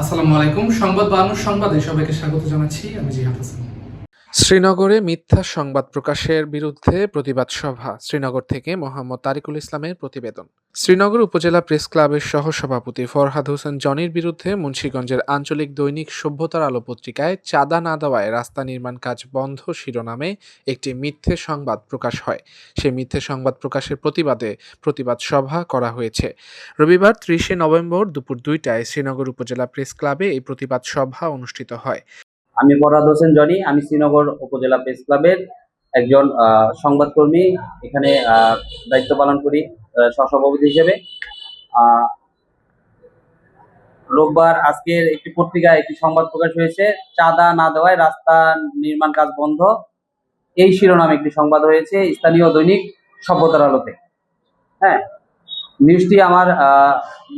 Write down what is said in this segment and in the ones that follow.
আসসালামু আলাইকুম। সংবাদ বানুর সংবাদে সবাইকে স্বাগত জানাচ্ছি। আমি জিহাদ হাসান। শ্রীনগরে মিথ্যা সংবাদ প্রকাশের বিরুদ্ধে প্রতিবাদ সভা, শ্রীনগর থেকে মোহাম্মদ তারিকুল ইসলামের প্রতিবেদন। শ্রীনগর উপজেলা প্রেস ক্লাবের সহসভাপতি ফরহাদ হোসেন জনির বিরুদ্ধে মুন্সীগঞ্জের আঞ্চলিক দৈনিক সভ্যতার আলো পত্রিকায় চাঁদা না দেওয়ায় রাস্তা নির্মাণ কাজ বন্ধ শিরোনামে একটি মিথ্যে সংবাদ প্রকাশ হয়। সেই মিথ্যে সংবাদ প্রকাশের প্রতিবাদে প্রতিবাদ সভা করা হয়েছে। রবিবার ত্রিশে নভেম্বর দুপুর দুইটায় শ্রীনগর উপজেলা প্রেস ক্লাবে এই প্রতিবাদ সভা অনুষ্ঠিত হয়। আমি ফরহাদ হোসেন জনি, আমি শ্রীনগর উপজেলা প্রেস ক্লাবের একজন সংবাদকর্মী। এখানে দায়িত্ব পালন করি সহসভাপতি হিসেবে। রোববার আজকের একটি পত্রিকায় একটি সংবাদ প্রকাশ হয়েছে, চাঁদা না দেওয়ায় রাস্তা নির্মাণ কাজ বন্ধ। এই শিরোনামে একটি সংবাদ হয়েছে, স্থানীয় দৈনিক সভ্যতার আলোতে। হ্যাঁ নিউজটি আমার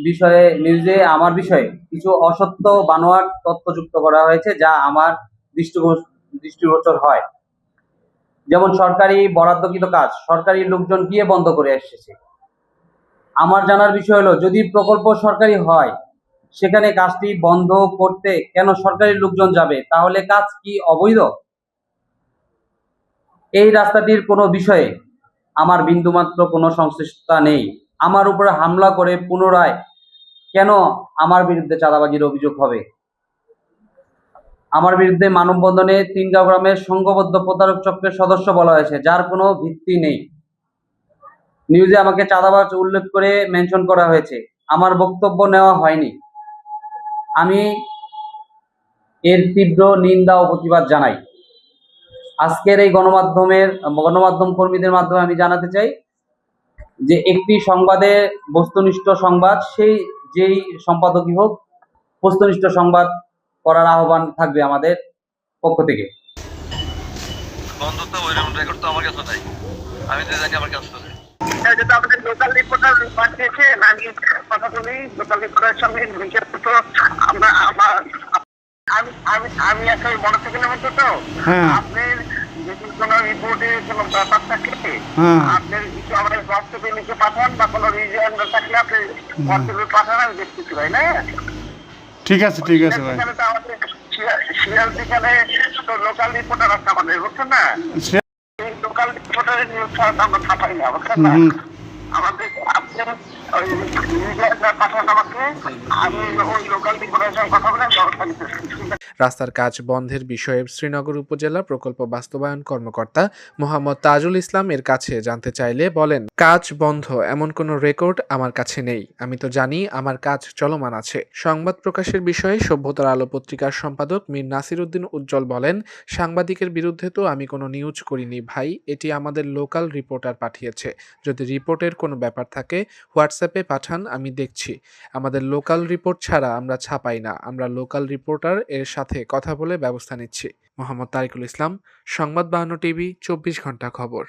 বিষয়ে নিউজে আমার বিষয়ে কিছু অসত্য বানোয়ার তথ্য যুক্ত করা হয়েছে যা আমার দৃষ্টিগোচ- দৃষ্টিগোচর হয়। যেমন সরকারি বরাদ্দকৃত কাজ, সরকারি লোকজন গিয়ে বন্ধ করে এসেছে। আমার জানার বিষয় হলো, যদি প্রকল্প সরকারি হয়, সেখানে কাজটি বন্ধ করতে কেন সরকারি লোকজন যাবে, তাহলে কাজ কি অবৈধ? এই রাস্তাটির কোনো বিষয়ে আমার বিন্দুমাত্র কোনো সংশ্লিষ্টতা নেই। আমার উপরে হামলা করে পুনরায়, কেন আমার বিরুদ্ধে চাঁদাবাজির অভিযোগ হবে? আমার বিরুদ্ধে মানববন্ধনে তিনগাঁও গ্রামের সংঘবদ্ধ প্রতারক চক্রের সদস্য বলা হয়েছে, যার কোনো ভিত্তি নেই। নিউজে আমাকে চাঁদাবাজ উল্লেখ করে মেনশন করা হয়েছে। আমার বক্তব্য নেওয়া হয়নি। আমি এর তীব্র নিন্দা ও প্রতিবাদ জানাই। আজকের এই গণমাধ্যমের, গণমাধ্যম কর্মীদের মাধ্যমে আমি জানাতে চাই যে একটি সংবাদে বস্তুনিষ্ঠ সংবাদ সেই যেই সম্পাদকই হোক বস্তুনিষ্ঠ সংবাদ করার আহ্বান থাকবে আমাদের পক্ষ থেকে। বন্ধুত্ব ওইরকম রেকর্ড তো আমার কাছে নাই। আমি যে জানি আমার কাছে নেই। এটা যেটা আমাদের লোকাল রিপোর্টার পাঠিয়েছেন আমি কথা বলি লোকাল রিপোর্টার সঙ্গে বিশেষ তো আমরা আমার আমি আমি আমি আসলে মোটরসাইকেলের মধ্যে তো আপনার যদি কোনো রিপোর্টে কোনো ব্যাপার থাকলে আপনার কিছু আমাদের হোয়াটসঅ্যাপে লিখে পাঠান বা কোনো রিজন থাকলে আপনি হোয়াটসঅ্যাপে পাঠান আমি দেখতেছি ভাই না? ঠিক আছে ঠিক আছে ভাই। সিরিয়াল সেখানে তো লোকাল রিপোর্টার আছে আমাদের বুঝছেন না? লোকাল রিপোর্টারের নিউজ ছাড়া আমরা ছাপাই না বুঝছেন না? আমাদের রাস্তার কাজ বন্ধের বিষয়ে শ্রীনগর উপজেলা প্রকল্প বাস্তবায়ন কর্মকর্তা মোহাম্মদ তাজুল ইসলাম এর কাছে জানতে চাইলে বলেন, কাজ বন্ধ, এমন কোনো রেকর্ড আমার কাছে নেই। আমি তো জানি আমার কাজ চলমান আছে। সংবাদ প্রকাশের বিষয়ে সভ্যতার আলো পত্রিকার সম্পাদক মীর নাসির উদ্দিন উজ্জ্বল বলেন, সাংবাদিকের বিরুদ্ধে তো আমি কোনো নিউজ করিনি ভাই। এটি আমাদের লোকাল রিপোর্টার পাঠিয়েছে। যদি রিপোর্টের কোনো ব্যাপার থাকে হোয়াটসঅ্যাপে পাঠান, আমি দেখছি। আমাদের লোকাল রিপোর্ট ছাড়া আমরা ছাপাই না। আমরা লোকাল রিপোর্টার এর সাথে কথা বলে ব্যবস্থা নিচ্ছি। মোহাম্মদ তারিকুল ইসলাম, সংবাদ বাহান্ন টিভি, চব্বিশ ঘণ্টা খবর।